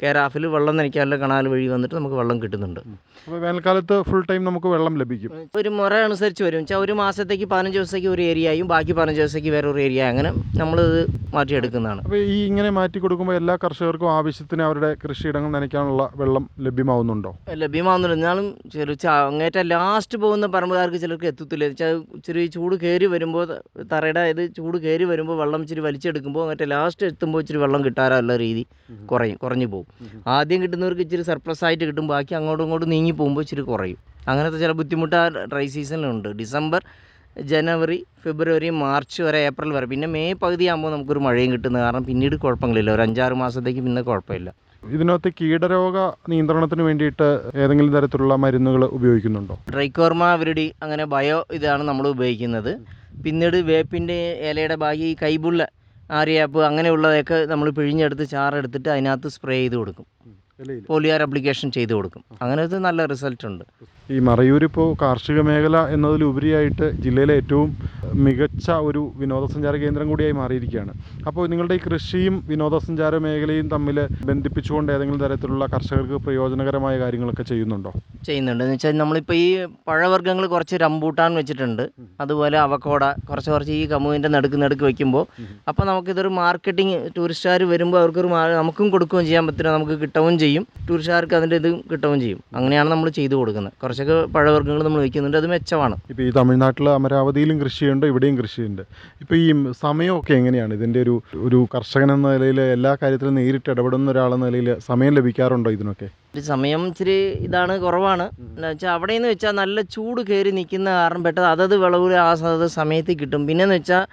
കേരാഫിൽ വെള്ളം നനയ്ക്കാനുള്ള കനാൽ വഴി വന്നിട്ട് നമുക്ക് വെള്ളം കിട്ടുന്നുണ്ട്. അപ്പോൾ വേനൽക്കാലത്ത് ഫുൾ ടൈം നമുക്ക് വെള്ളം ലഭിക്കും. ഒരു മുറ അനുസരിച്ച് വരും. വെച്ചാൽ ഒരു മാസത്തേക്ക് പതിനഞ്ച് ദിവസത്തേക്ക് ഒരു ഏരിയയും ബാക്കി പതിനഞ്ച് ദിവസത്തേക്ക് വേറെ ഒരു ഏരിയ അങ്ങനെ നമ്മളിത് മാറ്റിയെടുക്കുന്നതാണ്. അപ്പോൾ ഈ ഇങ്ങനെ മാറ്റി കൊടുക്കുമ്പോൾ എല്ലാ കർഷകർക്കും ആവശ്യത്തിന് അവരുടെ കൃഷിയിടങ്ങൾ നനയ്ക്കാനുള്ള വെള്ളം ലഭ്യമാവുന്നുണ്ടോ? ലഭ്യമാവുന്നുണ്ട്. എന്നാലും ചെറു അങ്ങേറ്റ ലാസ്റ്റ് പോകുന്ന പറമ്പുകാർക്ക് ചിലർക്ക് എത്തത്തില്ല. വെച്ചാൽ ഇച്ചിരി ചൂട് കയറി വരുമ്പോൾ തറയുടെ ഇത് ചൂട് കയറി വരുമ്പോൾ വെള്ളം ഇച്ചിരി വലിച്ചെടുക്കുമ്പോൾ അങ്ങേറ്റ ലാസ്റ്റ് എത്തുമ്പോൾ ഇച്ചിരി വെള്ളം കിട്ടാറുള്ള രീതി കുറയും കുറഞ്ഞു പോകും. ആദ്യം കിട്ടുന്നവർക്ക് ഇച്ചിരി സർപ്ലസ് ആയിട്ട് കിട്ടും. ബാക്കി അങ്ങോട്ടും ഇങ്ങോട്ടും നീങ്ങി പോകുമ്പോൾ ഇച്ചിരി കുറയും. അങ്ങനത്തെ ചില ബുദ്ധിമുട്ട് ആ ഡ്രൈ സീസണിലുണ്ട് ഡിസംബർ ജനുവരി ഫെബ്രുവരി മാർച്ച് വരെ ഏപ്രിൽ വരെ. പിന്നെ മെയ് പകുതി ആകുമ്പോൾ നമുക്കൊരു മഴയും കിട്ടുന്നത്. കാരണം പിന്നീട് കുഴപ്പങ്ങളില്ല. ഒരു അഞ്ചാറ് മാസത്തേക്ക് പിന്നെ കുഴപ്പമില്ല. ഇതിനകത്ത് കീടരോഗ നിയന്ത്രണത്തിന് വേണ്ടിയിട്ട് ഏതെങ്കിലും തരത്തിലുള്ള മരുന്നുകൾ ഉപയോഗിക്കുന്നുണ്ടോ? ട്രൈക്കോർമ വിരടി അങ്ങനെ ബയോ ഇതാണ് നമ്മൾ ഉപയോഗിക്കുന്നത്. പിന്നീട് വേപ്പിന്റെ ഇലയുടെ ഈ കൈബുള്ള ആര്യാപ്പ് അങ്ങനെയുള്ളതൊക്കെ നമ്മൾ പിഴിഞ്ഞെടുത്ത് ചാറെടുത്തിട്ട് അതിനകത്ത് സ്പ്രേ ചെയ്ത് കൊടുക്കും. പോലിയാർ അപ്ലിക്കേഷൻ ചെയ്ത് കൊടുക്കും. അങ്ങനെ അങ്ങനത്തെ നല്ല റിസൾട്ട് ഉണ്ട് ഈ മറയൂർ ഇപ്പോൾ കാർഷിക മേഖല എന്നതിലുപരിയായിട്ട് ജില്ലയിലെ ഏറ്റവും മികച്ച ഒരു വിനോദസഞ്ചാര കേന്ദ്രം കൂടിയായി മാറിയിരിക്കുകയാണ്. അപ്പോൾ നിങ്ങളുടെ ഈ കൃഷിയും വിനോദസഞ്ചാര മേഖലയും തമ്മിൽ ബന്ധിപ്പിച്ചുകൊണ്ട് ഏതെങ്കിലും തരത്തിലുള്ള കർഷകർക്ക് പ്രയോജനകരമായ കാര്യങ്ങളൊക്കെ ചെയ്യുന്നുണ്ടോ? ചെയ്യുന്നുണ്ട്. എന്ന് വെച്ചാൽ നമ്മളിപ്പോൾ ഈ പഴവർഗങ്ങൾ കുറച്ച് റംബൂട്ടാൻ വെച്ചിട്ടുണ്ട്. അതുപോലെ അവക്കോട കുറച്ച് കുറച്ച് ഈ കമുവിന്റെ നടുക്ക് നടുക്ക് വെക്കുമ്പോൾ അപ്പോൾ നമുക്കിതൊരു മാർക്കറ്റിംഗ് ടൂറിസ്റ്റുകാർ വരുമ്പോൾ അവർക്കൊരു നമുക്കും കൊടുക്കുകയും ചെയ്യാൻ പറ്റില്ല നമുക്ക് കിട്ടവും ചെയ്യും. ടൂറിസ്റ്റുകാർക്ക് അതിന്റെ ഇത് കിട്ടവും ചെയ്യും. അങ്ങനെയാണ് നമ്മൾ ചെയ്തു കൊടുക്കുന്നത്. കുറച്ചൊക്കെ പഴവർഗങ്ങൾ നമ്മൾ വയ്ക്കുന്നുണ്ട്. അത് മെച്ചമാണ്. ഇപ്പോൾ ഈ തമിഴ്നാട്ടിൽ അമരാവതിയിലും കൃഷിയുണ്ട്. ഇവിടെയും കൃഷിയുണ്ട്. ഇപ്പോൾ ഈ സമയമൊക്കെ എങ്ങനെയാണ്? ഇതിന്റെ ഒരു ഒരു കർഷകൻ എന്ന നിലയിൽ എല്ലാ കാര്യത്തിലും നേരിട്ട് ഇടപെടുന്ന ഒരാളെന്ന നിലയിൽ സമയം ലഭിക്കാറുണ്ടോ ഇതിനൊക്കെ? സമയം ഇച്ചിരി ഇതാണ് കുറവാണ്. എന്താ വെച്ചാൽ അവിടെ നിന്ന് വെച്ചാൽ നല്ല ചൂട് കയറി നിൽക്കുന്ന കാരണം പെട്ടെന്ന് അതത് വിളവ് ആ സമയത്ത് കിട്ടും. പിന്നെന്ന് വെച്ചാൽ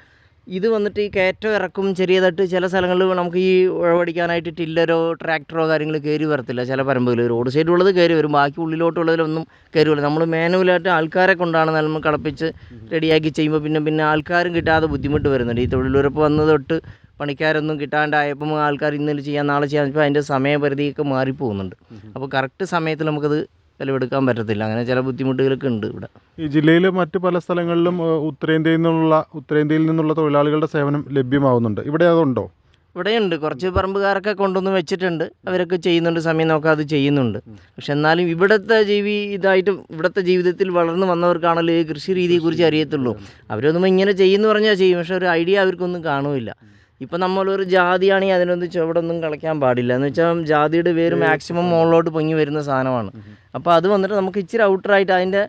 ഇത് വന്നിട്ട് ഈ കയറ്റം ഇറക്കും ചെറിയതായിട്ട് ചില സ്ഥലങ്ങളിൽ നമുക്ക് ഈ ഉഴവടിക്കാനായിട്ട് ടില്ലറോ ട്രാക്ടറോ കാര്യങ്ങൾ കയറി വരത്തില്ല. ചില പരമ്പുകൾ റോഡ് സൈഡിലുള്ളത് കയറി വരും. ബാക്കി ഉള്ളിലോട്ടുള്ളതിലൊന്നും കയറി വരില്ല നമ്മൾ മാനുവലായിട്ട് ആൾക്കാരെ കൊണ്ടാണ് നമ്മൾ കളപ്പിച്ച് റെഡിയാക്കി ചെയ്യുമ്പോൾ പിന്നെ പിന്നെ ആൾക്കാരും കിട്ടാതെ ബുദ്ധിമുട്ട് വരുന്നുണ്ട്. ഈ തൊഴിലുറപ്പ് വന്നത് തൊട്ട് പണിക്കാരൊന്നും കിട്ടാണ്ടായപ്പം ആൾക്കാർ ഇന്നലെ ചെയ്യാൻ നാളെ ചെയ്യാൻ വെച്ചപ്പോൾ അതിന്റെ സമയപരിധിയൊക്കെ മാറിപ്പോകുന്നുണ്ട്. അപ്പോൾ കറക്റ്റ് സമയത്തിൽ നമുക്കത് വിലവെടുക്കാൻ പറ്റത്തില്ല. അങ്ങനെ ചില ബുദ്ധിമുട്ടുകളൊക്കെ ഉണ്ട് ഇവിടെ. ഈ ജില്ലയിലെ മറ്റ് പല സ്ഥലങ്ങളിലും ഉത്തരേന്ത്യയിൽ നിന്നുള്ള ഉത്തരേന്ത്യയിൽ നിന്നുള്ള തൊഴിലാളികളുടെ സേവനം ലഭ്യമാവുന്നുണ്ട്. ഇവിടെ അതുണ്ടോ? ഇവിടെയുണ്ട്. കുറച്ച് പറമ്പുകാരൊക്കെ കൊണ്ടുവന്ന് വെച്ചിട്ടുണ്ട്. അവരൊക്കെ ചെയ്യുന്നുണ്ട്. സമയം അത് ചെയ്യുന്നുണ്ട്. പക്ഷെ എന്നാലും ഇവിടുത്തെ ജീവി ഇതായിട്ട് ഇവിടുത്തെ ജീവിതത്തിൽ വളർന്നു വന്നവർക്കാണല്ലോ ഈ കൃഷി രീതിയെക്കുറിച്ച് അറിയത്തുള്ളൂ. അവരൊന്നും ഇങ്ങനെ ചെയ്യുന്നു പറഞ്ഞാൽ ചെയ്യും. പക്ഷെ ഒരു ഐഡിയ അവർക്കൊന്നും കാണുമില്ല ഇപ്പം നമ്മളൊരു ജാതിയാണെങ്കിൽ അതിനൊന്നും ചുവടൊന്നും കളിക്കാൻ പാടില്ല. എന്ന് വെച്ചാൽ ജാതിയുടെ വേര് മാക്സിമം മുകളിലോട്ട് പൊങ്ങി വരുന്ന സാധനമാണ്. അപ്പോൾ അത് വന്നിട്ട് നമുക്ക് ഇച്ചിരി ഔട്ടറായിട്ട് അതിന്റെ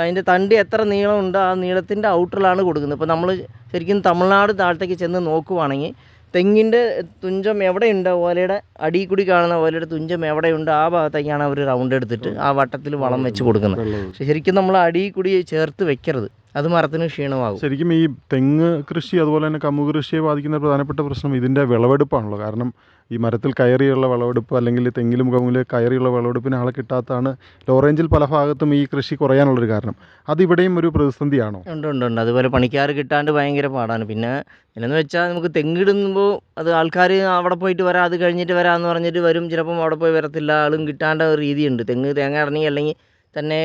അതിന്റെ തണ്ടി എത്ര നീളമുണ്ട് ആ നീളത്തിന്റെ ഔട്ടറിലാണ് കൊടുക്കുന്നത്. ഇപ്പോൾ നമ്മൾ ശരിക്കും തമിഴ്നാട് താഴത്തേക്ക് ചെന്ന് നോക്കുവാണെങ്കിൽ തെങ്ങിന്റെ തുഞ്ചം എവിടെയുണ്ട്? ഓലയുടെ അടിയിൽ കൂടി കാണുന്ന ഓലയുടെ തുഞ്ചം എവിടെയുണ്ട്? ആ ഭാഗത്തേക്കാണ് അവർ റൗണ്ട് എടുത്തിട്ട് ആ വട്ടത്തിൽ വളം വെച്ച് കൊടുക്കുന്നത്. ശരിക്കും നമ്മൾ അടിയിൽ കൂടി ചേർത്ത് വെക്കരുത്. അത് മരത്തിന് ക്ഷീണമാകും. ശരിക്കും ഈ തെങ്ങ് കൃഷി അതുപോലെ തന്നെ കമുക് കൃഷിയെ ബാധിക്കുന്ന പ്രധാനപ്പെട്ട പ്രശ്നം ഇതിന്റെ വിളവെടുപ്പാണല്ലോ. കാരണം ഈ മരത്തിൽ കയറിയുള്ള വിളവെടുപ്പ് അല്ലെങ്കിൽ തെങ്ങിലും കമുകിലും കയറിയുള്ള വിളവെടുപ്പിന് ആളെ കിട്ടാത്തതാണ് ലോ റേഞ്ചിൽ പല ഭാഗത്തും ഈ കൃഷി കുറയാനുള്ളൊരു കാരണം. അതിവിടെയും ഒരു പ്രതിസന്ധിയാണോ? ഉണ്ട് ഉണ്ട് ഉണ്ട്. അതുപോലെ പണിക്കാർ കിട്ടാണ്ട് ഭയങ്കര പാടാണ്. പിന്നെ എന്നു വെച്ചാൽ നമുക്ക് തെങ്ങിടുമ്പോൾ അത് ആൾക്കാർ അവിടെ പോയിട്ട് വരാം അത് കഴിഞ്ഞിട്ട് വരാമെന്ന് പറഞ്ഞിട്ട് വരും. ചിലപ്പം അവിടെ പോയി വരത്തില്ല. ആളും കിട്ടാണ്ട ഒരു രീതിയുണ്ട്. തെങ്ങ് തേങ്ങ ഇറങ്ങി അല്ലെങ്കിൽ തന്നെ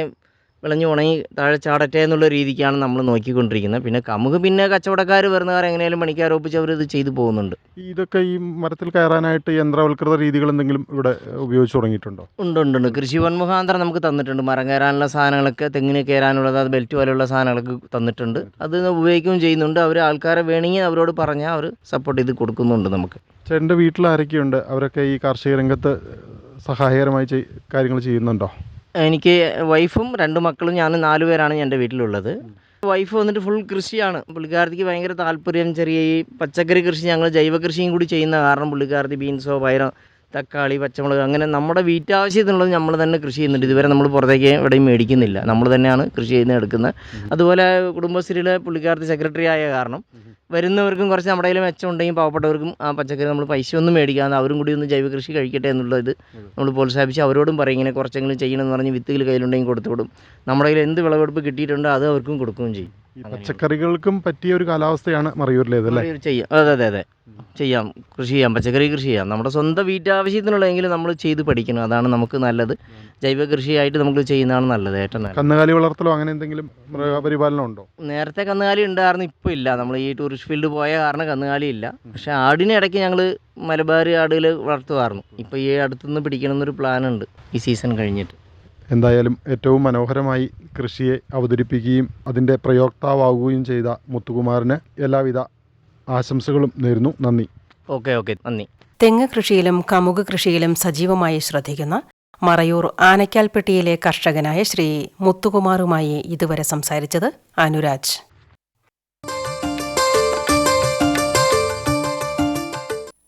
വിളഞ്ഞു ഉണങ്ങി താഴെ ചാടട്ടെ എന്നുള്ള രീതിക്കാണ് നമ്മൾ നോക്കിക്കൊണ്ടിരിക്കുന്നത്. പിന്നെ കമുക് പിന്നെ കച്ചവടക്കാർ വരുന്നവർ എങ്ങനെയാലും പണിക്കാരോപ്പിച്ച് അവർ ഇത് ചെയ്തു പോകുന്നുണ്ട്. ഇതൊക്കെ ഈ മരത്തിൽ കയറാനായിട്ട് യന്ത്രവൽകൃത രീതികൾ എന്തെങ്കിലും ഇവിടെ ഉപയോഗിച്ച് തുടങ്ങിയിട്ടുണ്ടോ? ഉണ്ട് ഉണ്ട് ഉണ്ട്. കൃഷി വൻമുഖാന്തരം നമുക്ക് തന്നിട്ടുണ്ട്. മരം കയറാനുള്ള സാധനങ്ങളൊക്കെ തെങ്ങിന് കയറാനുള്ളത് അത് ബെൽറ്റ് പോലെയുള്ള സാധനങ്ങളൊക്കെ തന്നിട്ടുണ്ട്. അത് ഉപയോഗിക്കുകയും ചെയ്യുന്നുണ്ട്. അവർ ആൾക്കാരെ വേണമെങ്കിൽ അവരോട് പറഞ്ഞാൽ അവർ സപ്പോർട്ട് ചെയ്ത് കൊടുക്കുന്നുണ്ട് നമുക്ക്. ചേട്ടന്റെ വീട്ടിൽ ആരൊക്കെയുണ്ട്? അവരൊക്കെ ഈ കാർഷിക രംഗത്ത് സഹായകരമായി കാര്യങ്ങൾ ചെയ്യുന്നുണ്ടോ? എനിക്ക് വൈഫും രണ്ട് മക്കളും ഞാൻ നാല് പേരാണ് എന്റെ വീട്ടിലുള്ളത്. വൈഫ് വന്നിട്ട് ഫുൾ കൃഷിയാണ്. പുള്ളിക്കാരത്തിക്ക് ഭയങ്കര താല്പര്യം ചെറിയ ഈ പച്ചക്കറി കൃഷി ഞങ്ങൾ ജൈവ കൃഷിയും കൂടി ചെയ്യുന്ന കാരണം പുള്ളിക്കാരത്തി ബീൻസോ പയറോ തക്കാളി പച്ചമുളക് അങ്ങനെ നമ്മുടെ വീട്ടാവശ്യത്തിനുള്ളത് നമ്മൾ തന്നെ കൃഷി ചെയ്യുന്നുണ്ട്. ഇതുവരെ നമ്മൾ പുറത്തേക്ക് എവിടെയും മേടിക്കുന്നില്ല. നമ്മൾ തന്നെയാണ് കൃഷി ചെയ്യുന്ന എടുക്കുന്നത്. അതുപോലെ കുടുംബശ്രീയിലെ പുള്ളിക്കാരത്തി സെക്രട്ടറി ആയ കാരണം വരുന്നവർക്കും കുറച്ച് നമ്മുടെ കയ്യിൽ മെച്ചം ഉണ്ടെങ്കിൽ പാവപ്പെട്ടവർക്കും ആ പച്ചക്കറി നമ്മൾ പൈസ ഒന്നും മേടിക്കാതെ അവരും കൂടി ഒന്ന് ജൈവ കൃഷി കഴിക്കട്ടെ എന്നുള്ളത് നമ്മൾ പ്രോത്സാഹിപ്പിച്ച് അവരോടും പറയും. ഇങ്ങനെ കുറച്ചെങ്കിലും ചെയ്യണമെന്ന് പറഞ്ഞ് വിത്തുകൾ കയ്യിലുണ്ടെങ്കിൽ കൊടുത്തു വിടും. നമ്മുടെ കയ്യിൽ എന്ത് വിളവെടുപ്പ് കിട്ടിയിട്ടുണ്ടോ അത് അവർക്കും കൊടുക്കുകയും ചെയ്യും. പച്ചക്കറികൾക്കും പറ്റിയ ഒരു കാലാവസ്ഥയാണ് മറയൂരിലേത് അല്ലേ? ചെയ്യാം. അതെ അതെ അതെ. ചെയ്യാം കൃഷി ചെയ്യാം പച്ചക്കറി കൃഷി ചെയ്യാം. നമ്മുടെ സ്വന്തം വീട്ടാവശ്യത്തിനുള്ളതെങ്കിലും നമ്മൾ ചെയ്ത് പഠിക്കണം. അതാണ് നമുക്ക് നല്ലത്. ജൈവ കൃഷിയായിട്ട് നമുക്ക് ചെയ്യുന്നതാണ് നല്ലത് ഏറ്റവും കന്നുകാലി വളർത്തലോ അങ്ങനെ എന്തെങ്കിലും മൃഗപരിപാലനം ഉണ്ടോ? നേരത്തെ കന്നുകാലി ഉണ്ടായിരുന്നു ഇപ്പോൾ ഇല്ല. നമ്മൾ ഈ ടൂറിസ്റ്റ് ഫീൽഡ് പോയ കാരണം കന്നുകാലി ഇല്ല. പക്ഷെ ആടിനെ ഇടയ്ക്ക് ഞങ്ങൾ മലബാർ ആടുകൾ വളർത്തുമായിരുന്നു. ഇപ്പോൾ ഈ അടുത്തുനിന്ന് പിടിക്കണം എന്നൊരു പ്ലാൻ ഉണ്ട് ഈ സീസൺ കഴിഞ്ഞിട്ട്. എന്തായാലും ഏറ്റവും മനോഹരമായി കൃഷിയെ അവതരിപ്പിക്കുകയും അതിന്റെ പ്രയോക്താവുകയും ചെയ്ത മുത്തുകുമാറിന് എല്ലാവിധ ആശംസകളും നേരുന്നു. നന്ദി. Okay okay. നന്ദി. തെങ്ങ് കൃഷിയിലും കമുക് കൃഷിയിലും സജീവമായി ശ്രദ്ധിക്കുന്ന മറയൂർ ആനയ്ക്കാൽപ്പെട്ടിയിലെ കർഷകനായ ശ്രീ മുത്തുകുമാറുമായി ഇതുവരെ സംസാരിച്ചത് അനുരാജ്.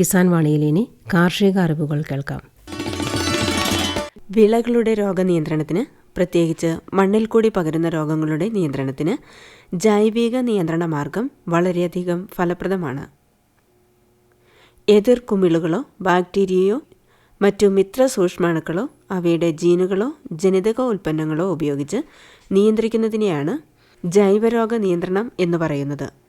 കിസാൻ വാണിയിൽ ഇനി കാർഷിക അറിവുകൾ കേൾക്കാം. വിളകളുടെ രോഗനിയന്ത്രണത്തിന് പ്രത്യേകിച്ച് മണ്ണിൽ കൂടി പകരുന്ന രോഗങ്ങളുടെ നിയന്ത്രണത്തിന് ജൈവിക നിയന്ത്രണ മാർഗം വളരെയധികം ഫലപ്രദമാണ്. എതിർ കുമിളുകളോ ബാക്ടീരിയയോ മറ്റു മിത്ര സൂക്ഷ്മാണുക്കളോ അവയുടെ ജീനുകളോ ജനിതക ഉൽപ്പന്നങ്ങളോ ഉപയോഗിച്ച് നിയന്ത്രിക്കുന്നതിനെയാണ് ജൈവരോഗ നിയന്ത്രണം എന്ന് പറയുന്നത്.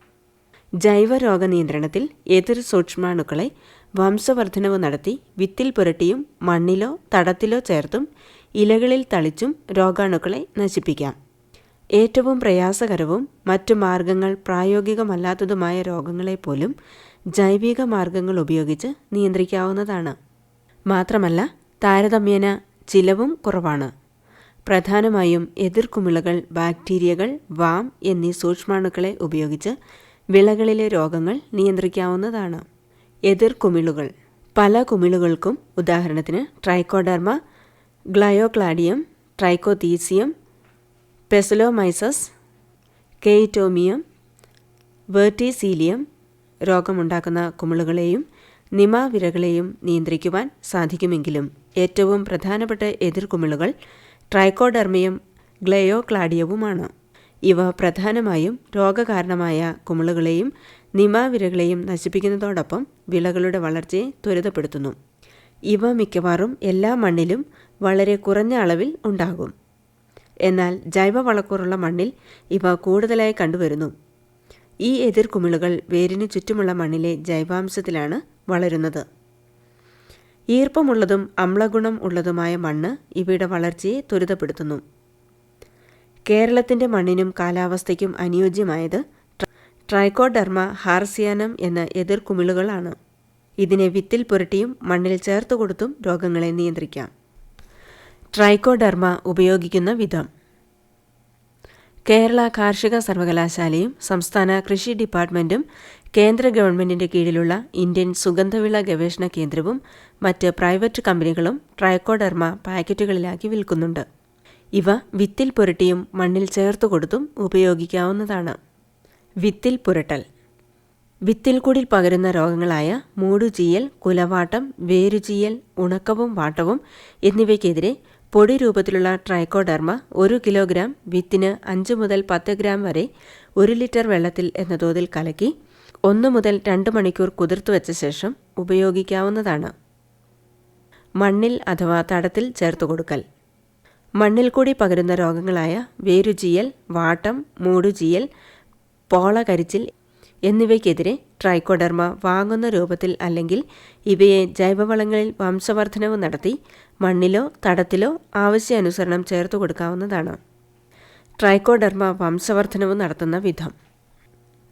ജൈവരോഗ നിയന്ത്രണത്തിൽ എതിർ സൂക്ഷ്മാണുക്കളെ വംശവർദ്ധനവ് നടത്തി വിത്തിൽ പുരട്ടിയും മണ്ണിലോ തടത്തിലോ ചേർത്തും ഇലകളിൽ തളിച്ചും രോഗാണുക്കളെ നശിപ്പിക്കാം. ഏറ്റവും പ്രയാസകരവും മറ്റു മാർഗങ്ങൾ പ്രായോഗികമല്ലാത്തതുമായ രോഗങ്ങളെ പോലും ജൈവിക മാർഗങ്ങൾ ഉപയോഗിച്ച് നിയന്ത്രിക്കാവുന്നതാണ്. മാത്രമല്ല താരതമ്യേന ചിലവും കുറവാണ്. പ്രധാനമായും എതിർക്കുമിളകൾ ബാക്ടീരിയകൾ വാം എന്നീ സൂക്ഷ്മാണുക്കളെ ഉപയോഗിച്ച് വിളകളിലെ രോഗങ്ങൾ നിയന്ത്രിക്കാവുന്നതാണ്. എതിർ കുമിളുകൾ. പല കുമിളുകൾക്കും ഉദാഹരണത്തിന് ട്രൈക്കോഡർമ ഗ്ലയോക്ലാഡിയം ട്രൈക്കോതീസിയം പെസലോമൈസസ് കെയ്റ്റോമിയം വേർട്ടിസീലിയം രോഗമുണ്ടാക്കുന്ന കുമിളുകളെയും നിമാവിരകളെയും നിയന്ത്രിക്കുവാൻ സാധിക്കുമെങ്കിലും ഏറ്റവും പ്രധാനപ്പെട്ട എതിർകുമിളുകൾ ട്രൈക്കോഡർമിയം ഗ്ലയോക്ലാഡിയവുമാണ്. ഇവ പ്രധാനമായും രോഗകാരണമായ കുമിളുകളെയും നിമാവിരകളെയും നശിപ്പിക്കുന്നതോടൊപ്പം വിളകളുടെ വളർച്ചയെ ത്വരിതപ്പെടുത്തുന്നു. ഇവ മിക്കവാറും എല്ലാ മണ്ണിലും വളരെ കുറഞ്ഞ അളവിൽ ഉണ്ടാകും. എന്നാൽ ജൈവവളക്കൂറുള്ള മണ്ണിൽ ഇവ കൂടുതലായി കണ്ടുവരുന്നു. ഈ എതിർ കുമിളുകൾ വേരിന് ചുറ്റുമുള്ള മണ്ണിലെ ജൈവാംശത്തിലാണ് വളരുന്നത്. ഈർപ്പമുള്ളതും അമ്ലഗുണം ഉള്ളതുമായ മണ്ണ് ഇവയുടെ വളർച്ചയെ ത്വരിതപ്പെടുത്തുന്നു. കേരളത്തിന്റെ മണ്ണിനും കാലാവസ്ഥയ്ക്കും അനുയോജ്യമായത് ട്രൈക്കോഡർമ ഹാർസിയാനം എന്ന എതിർ കുമിളുകളാണ്. ഇതിനെ വിത്തിൽ പുരട്ടിയും മണ്ണിൽ ചേർത്ത് കൊടുത്തും രോഗങ്ങളെ നിയന്ത്രിക്കാം. ട്രൈക്കോഡർമ ഉപയോഗിക്കുന്ന വിധം. കേരള കാർഷിക സർവകലാശാലയും സംസ്ഥാന കൃഷി ഡിപ്പാർട്ട്മെന്റും കേന്ദ്ര ഗവൺമെന്റിന്റെ കീഴിലുള്ള ഇന്ത്യൻ സുഗന്ധവിള ഗവേഷണ കേന്ദ്രവും മറ്റ് പ്രൈവറ്റ് കമ്പനികളും ട്രൈക്കോഡർമ പാക്കറ്റുകളിലാക്കി വിൽക്കുന്നുണ്ട്. ഇവ വിത്തിൽ പുരട്ടിയും മണ്ണിൽ ചേർത്ത് കൊടുത്തും ഉപയോഗിക്കാവുന്നതാണ്. വിത്തിൽ പുരട്ടൽ. വിത്തിൽ കൂടി പകരുന്ന രോഗങ്ങളായ മൂടുചീയൽ കുലവാട്ടം വേരുചീയൽ ഉണക്കവും വാട്ടവും എന്നിവയ്ക്കെതിരെ പൊടി രൂപത്തിലുള്ള ട്രൈക്കോഡർമ ഒരു കിലോഗ്രാം വിത്തിന് അഞ്ച് മുതൽ പത്ത് ഗ്രാം വരെ ഒരു ലിറ്റർ വെള്ളത്തിൽ എന്ന തോതിൽ കലക്കി ഒന്ന് മുതൽ രണ്ട് മണിക്കൂർ കുതിർത്തു വെച്ച ശേഷം ഉപയോഗിക്കാവുന്നതാണ്. മണ്ണിൽ അഥവാ തടത്തിൽ ചേർത്ത് കൊടുക്കൽ. മണ്ണിൽ കൂടി പകരുന്ന രോഗങ്ങളായ വേരുചീയൽ വാട്ടം മൂടുചീയൽ പോളകരിച്ചിൽ എന്നിവയ്ക്കെതിരെ ട്രൈക്കോഡർമ വാങ്ങുന്ന രൂപത്തിൽ അല്ലെങ്കിൽ ഇവയെ ജൈവവളങ്ങളിൽ വംശവർദ്ധനവ് നടത്തി മണ്ണിലോ തടത്തിലോ ആവശ്യാനുസരണം ചേർത്ത് കൊടുക്കാവുന്നതാണ്. ട്രൈക്കോഡർമ വംശവർദ്ധനവ് നടത്തുന്ന വിധം.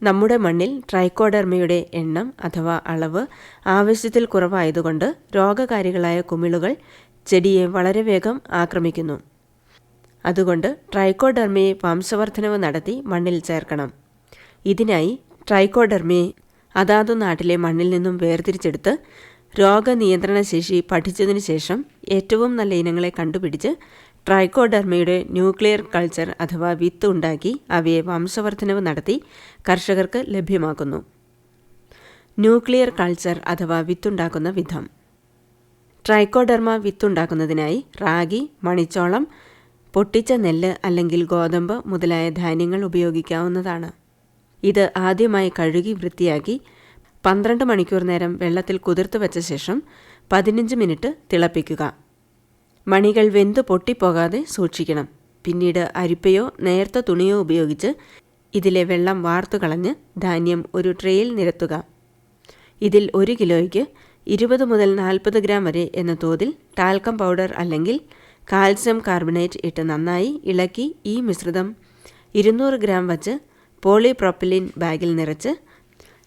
നമ്മുടെ മണ്ണിൽ ട്രൈക്കോഡർമയുടെ എണ്ണം അഥവാ അളവ് ആവശ്യത്തിൽ കുറവായതുകൊണ്ട് രോഗകാരികളായ കുമിളുകൾ ചെടിയെ വളരെ വേഗം ആക്രമിക്കുന്നു. അതുകൊണ്ട് ട്രൈക്കോഡർമിയെ വംശവർദ്ധനവ് നടത്തി മണ്ണിൽ ചേർക്കണം. ഇതിനായി ട്രൈക്കോഡർമിയെ അതാതു നാട്ടിലെ മണ്ണിൽ നിന്നും വേർതിരിച്ചെടുത്ത് രോഗനിയന്ത്രണ ശേഷി പഠിച്ചതിനു ശേഷം ഏറ്റവും നല്ല ഇനങ്ങളെ കണ്ടുപിടിച്ച് ട്രൈക്കോഡർമയുടെ ന്യൂക്ലിയർ കൾച്ചർ അഥവാ വിത്ത് ഉണ്ടാക്കി അവയെ വംശവർദ്ധനവ് നടത്തി കർഷകർക്ക് ലഭ്യമാക്കുന്നു. ന്യൂക്ലിയർ കൾച്ചർ അഥവാ വിത്തുണ്ടാക്കുന്ന വിധം. ട്രൈക്കോഡർമ വിത്തുണ്ടാക്കുന്നതിനായി റാഗി മണിച്ചോളം പൊട്ടിച്ച നെല്ല് അല്ലെങ്കിൽ ഗോതമ്പ് മുതലായ ധാന്യങ്ങൾ ഉപയോഗിക്കാവുന്നതാണ്. ഇത് ആദ്യമായി കഴുകി വൃത്തിയാക്കി പന്ത്രണ്ട് മണിക്കൂർ നേരം വെള്ളത്തിൽ കുതിർത്ത് വെച്ച ശേഷം പതിനഞ്ച് മിനിറ്റ് തിളപ്പിക്കുക. മണികൾ വെന്ത് പൊട്ടിപ്പോകാതെ സൂക്ഷിക്കണം. പിന്നീട് അരിപ്പയോ നേർത്ത തുണിയോ ഉപയോഗിച്ച് ഇതിലെ വെള്ളം വാർത്തു കളഞ്ഞ് ധാന്യം ഒരു ട്രേയിൽ നിരത്തുക. ഇതിൽ ഒരു കിലോയ്ക്ക് ഇരുപത് മുതൽ നാൽപ്പത് ഗ്രാം വരെ എന്ന തോതിൽ ടാൽക്കം പൗഡർ അല്ലെങ്കിൽ കാൽസ്യം കാർബണേറ്റ് ഇട്ട് നന്നായി ഇളക്കി ഈ മിശ്രിതം ഇരുന്നൂറ് ഗ്രാം വച്ച് പോളിപ്രോപ്പിലിൻ ബാഗിൽ നിറച്ച്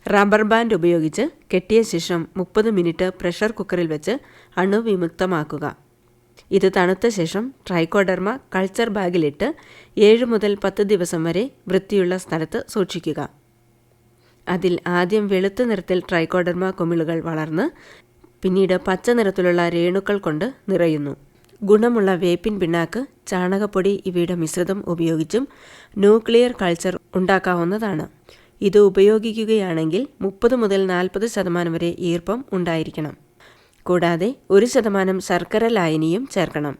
റബ്ബർ ബാൻഡ് ഉപയോഗിച്ച് കെട്ടിയ ശേഷം മുപ്പത് മിനിറ്റ് പ്രഷർ കുക്കറിൽ വെച്ച് അണുവിമുക്തമാക്കുക. ഇത് തണുത്ത ശേഷം ട്രൈക്കോഡർമ കൾച്ചർ ബാഗിലിട്ട് ഏഴ് മുതൽ പത്ത് ദിവസം വരെ വൃത്തിയുള്ള സ്ഥലത്ത് സൂക്ഷിക്കുക. അതിൽ ആദ്യം വെളുത്ത നിറത്തിൽ ട്രൈക്കോഡർമ കുമിളുകൾ വളർന്ന് പിന്നീട് പച്ച നിറത്തിലുള്ള രേണുക്കൾ കൊണ്ട് നിറയുന്നു. ഗുണമുള്ള വേപ്പിൻ പിണ്ണാക്ക് ചാണകപ്പൊടി ഇവയുടെ മിശ്രിതം ഉപയോഗിച്ചും ന്യൂക്ലിയർ കൾച്ചർ ഉണ്ടാക്കാവുന്നതാണ്. ഇത് ഉപയോഗിക്കുകയാണെങ്കിൽ മുപ്പത് മുതൽ നാൽപ്പത് ശതമാനം വരെ ഈർപ്പം ഉണ്ടായിരിക്കണം. കൂടാതെ ഒരു ശതമാനം ശർക്കര ലായനിയും ചേർക്കണം.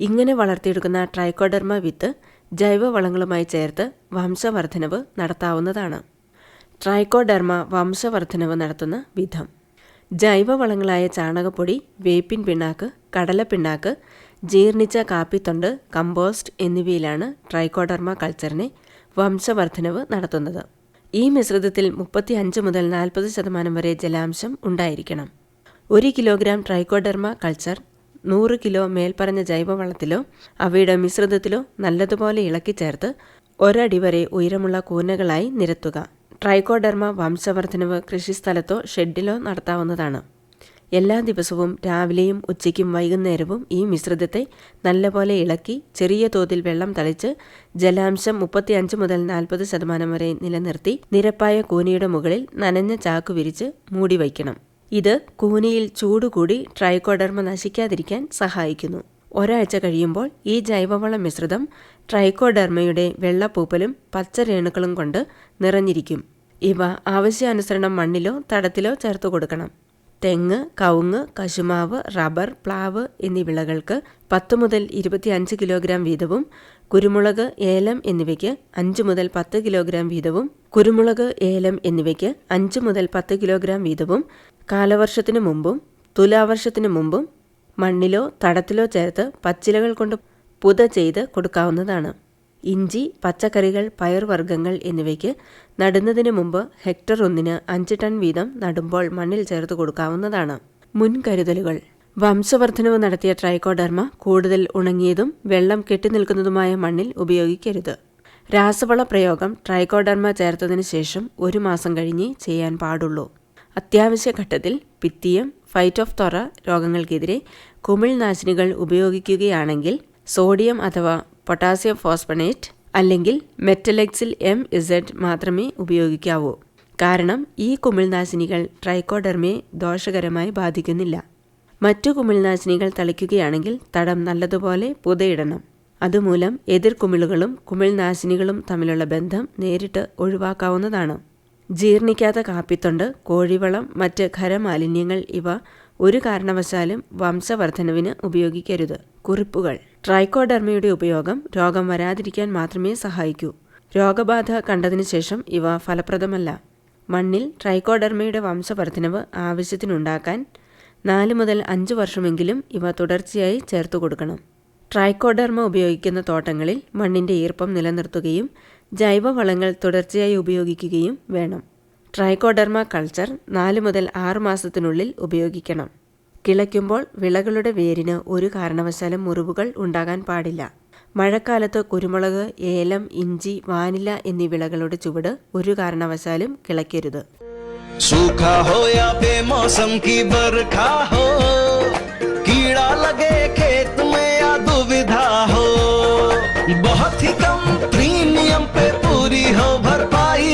ഇങ്ങനെ വളർത്തിയെടുക്കുന്ന ട്രൈക്കോഡർമ വിത്ത് ജൈവവളങ്ങളുമായി ചേർത്ത് വംശവർദ്ധനവ് നടത്താവുന്നതാണ്. ട്രൈക്കോഡർമ വംശവർദ്ധനവ് നടത്തുന്ന വിധം. ജൈവവളങ്ങളായ ചാണകപ്പൊടി വേപ്പിൻ പിണ്ണാക്ക് കടലപ്പിണ്ണാക്ക് ജീർണിച്ച കാപ്പിത്തൊണ്ട് കമ്പോസ്റ്റ് എന്നിവയിലാണ് ട്രൈക്കോഡർമ കൾച്ചറിനെ വംശവർദ്ധനവ് നടത്തുന്നത്. ഈ മിശ്രിതത്തിൽ മുപ്പത്തി അഞ്ച് മുതൽ നാൽപ്പത് ശതമാനം വരെ ജലാംശം ഉണ്ടായിരിക്കണം. ഒരു കിലോഗ്രാം ട്രൈക്കോഡർമ കൾച്ചർ നൂറ് കിലോ മേൽപ്പറഞ്ഞ ജൈവവളത്തിലോ അവയുടെ മിശ്രിതത്തിലോ നല്ലതുപോലെ ഇളക്കി ചേർത്ത് ഒരടി വരെ ഉയരമുള്ള കൂനകളായി നിരത്തുക. ട്രൈക്കോഡർമ വംശവർദ്ധനവ് കൃഷിസ്ഥലത്തോ ഷെഡിലോ നടത്താവുന്നതാണ്. എല്ലാ ദിവസവും രാവിലെയും ഉച്ചയ്ക്കും വൈകുന്നേരവും ഈ മിശ്രിതത്തെ നല്ലപോലെ ഇളക്കി ചെറിയ തോതിൽ വെള്ളം തളിച്ച് ജലാംശം മുപ്പത്തിയഞ്ച് മുതൽ നാൽപ്പത് ശതമാനം വരെ നിലനിർത്തി നിരപ്പായ കൂനിയുടെ മുകളിൽ നനഞ്ഞ ചാക്ക് വിരിച്ച് മൂടി വയ്ക്കണം. ഇത് കൂനിയിൽ ചൂടുകൂടി ട്രൈക്കോഡർമ നശിക്കാതിരിക്കാൻ സഹായിക്കുന്നു. ഒരാഴ്ച കഴിയുമ്പോൾ ഈ ജൈവവള മിശ്രിതം ട്രൈക്കോഡർമയുടെ വെള്ളപ്പൂപ്പലും പച്ചരേണുക്കളും കൊണ്ട് നിറഞ്ഞിരിക്കും. ഇവ ആവശ്യാനുസരണം മണ്ണിലോ തടത്തിലോ ചേർത്ത് കൊടുക്കണം. തെങ്ങ് കവുങ്ങ് കശുമാവ് റബ്ബർ പ്ലാവ് എന്നീ വിളകൾക്ക് പത്ത് മുതൽ ഇരുപത്തിയഞ്ച് കിലോഗ്രാം വീതവും കുരുമുളക് ഏലം എന്നിവയ്ക്ക് അഞ്ച് മുതൽ പത്ത് കിലോഗ്രാം വീതവും കുരുമുളക് ഏലം എന്നിവയ്ക്ക് അഞ്ച് മുതൽ പത്ത് കിലോഗ്രാം വീതവും കാലവർഷത്തിനു മുമ്പും തുലാവർഷത്തിനു മുമ്പും മണ്ണിലോ തടത്തിലോ ചേർത്ത് പച്ചിലകൾ കൊണ്ട് പുത ചെയ്ത് കൊടുക്കാവുന്നതാണ്. ഇഞ്ചി പച്ചക്കറികൾ പയർവർഗങ്ങൾ എന്നിവയ്ക്ക് നടുന്നതിന് മുമ്പ് ഹെക്ടർ ഒന്നിന് അഞ്ച് ടൺ വീതം നടുമ്പോൾ മണ്ണിൽ ചേർത്ത് കൊടുക്കാവുന്നതാണ്. മുൻകരുതലുകൾ. വംശവർദ്ധനവ് നടത്തിയ ട്രൈക്കോഡർമ കൂടുതൽ ഉണങ്ങിയതും വെള്ളം കെട്ടിനിൽക്കുന്നതുമായ മണ്ണിൽ ഉപയോഗിക്കരുത്. രാസവള പ്രയോഗം ട്രൈക്കോഡർമ ചേർത്തതിന് ശേഷം ഒരു മാസം കഴിഞ്ഞേ ചെയ്യാൻ പാടുള്ളൂ. അത്യാവശ്യ ഘട്ടത്തിൽ പിത്തിയം ഫൈറ്റ് ഓഫ് തൊറ രോഗങ്ങൾക്കെതിരെ കുമിൾനാശിനികൾ ഉപയോഗിക്കുകയാണെങ്കിൽ സോഡിയം അഥവാ പൊട്ടാസ്യം ഫോസ്ഫണേറ്റ് അല്ലെങ്കിൽ മെറ്റലെക്സിൽ എം ഇസഡ് മാത്രമേ ഉപയോഗിക്കാവൂ. കാരണം ഈ കുമിൾനാശിനികൾ ട്രൈക്കോഡർമയെ ദോഷകരമായി ബാധിക്കുന്നില്ല. മറ്റു കുമിൾനാശിനികൾ തളിക്കുകയാണെങ്കിൽ തടം നല്ലതുപോലെ പുതയിടണം. അതുമൂലം എതിർ കുമിളുകളും കുമിൾനാശിനികളും തമ്മിലുള്ള ബന്ധം നേരിട്ട് ഒഴിവാക്കാവുന്നതാണ്. ജീർണിക്കാത്ത കാപ്പിത്തൊണ്ട് കോഴിവളം മറ്റ് ഖരമാലിന്യങ്ങൾ ഇവ ഒരു കാരണവശാലും വംശവർദ്ധനവിന് ഉപയോഗിക്കരുത്. കുറിപ്പുകൾ ട്രൈക്കോഡർമയുടെ ഉപയോഗം രോഗം വരാതിരിക്കാൻ മാത്രമേ സഹായിക്കൂ. രോഗബാധ കണ്ടതിനു ശേഷം ഇവ ഫലപ്രദമല്ല. മണ്ണിൽ ട്രൈക്കോഡർമയുടെ വംശവർദ്ധനവ് ആവശ്യത്തിനുണ്ടാക്കാൻ നാല് മുതൽ അഞ്ച് വർഷമെങ്കിലും ഇവ തുടർച്ചയായി ചേർത്തു കൊടുക്കണം. ട്രൈക്കോഡർമ ഉപയോഗിക്കുന്ന തോട്ടങ്ങളിൽ മണ്ണിന്റെ ഈർപ്പം നിലനിർത്തുകയും ജൈവവളങ്ങൾ തുടർച്ചയായി ഉപയോഗിക്കുകയും വേണം. ട്രൈക്കോഡർമ കൾച്ചർ നാല് മുതൽ ആറ് മാസത്തിനുള്ളിൽ ഉപയോഗിക്കണം. കിളയ്ക്കുമ്പോൾ വിളകളുടെ വേരിന് ഒരു കാരണവശാലും മുറിവുകൾ ഉണ്ടാകാൻ പാടില്ല മഴക്കാലത്ത് കുരുമുളക് ഏലം ഇഞ്ചി വാനില എന്നീ വിളകളുടെ ചുവട് ഒരു കാരണവശാലും കിളയ്ക്കരുത് सूखा हो या बेमौसम की बरखा हो कीड़ा लगे खेत में या दुविधा हो बहुत ही कम प्रीमियम पे पूरी हो भरपाई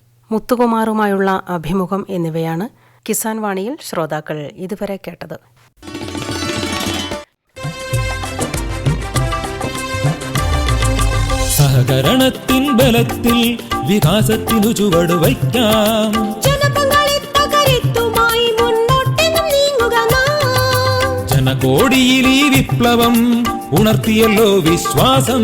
മുത്തുകുമാറുമായുള്ള അഭിമുഖം എന്നിവയാണ് കിസാൻ വാണിയിൽ ശ്രോതാക്കൾ ഇതുവരെ കേട്ടത്. സഹകരണത്തിൻ ബലത്തിൽ വികാസത്തിനു ചുവട് വയ്ക്കാം. ജനകോടിയിൽ ഈ വിപ്ലവം ഉണർത്തിയല്ലോ വിശ്വാസം.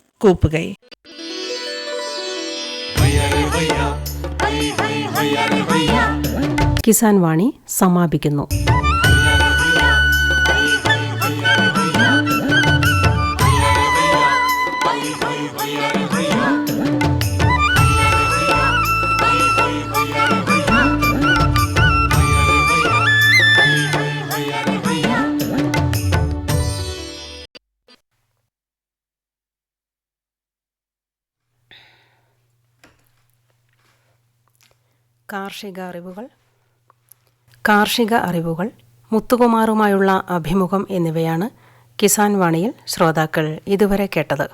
കൂപ്പുകൈ. കിസാൻ വാണി സമാപിക്കുന്നു. കാർഷിക അറിവുകൾ കാർഷിക അറിവുകൾ മുത്തുകുമാറുമായുള്ള അഭിമുഖം എന്നിവയാണ് കിസാൻ വാണിയിൽ ശ്രോതാക്കൾ ഇതുവരെ കേട്ടത്.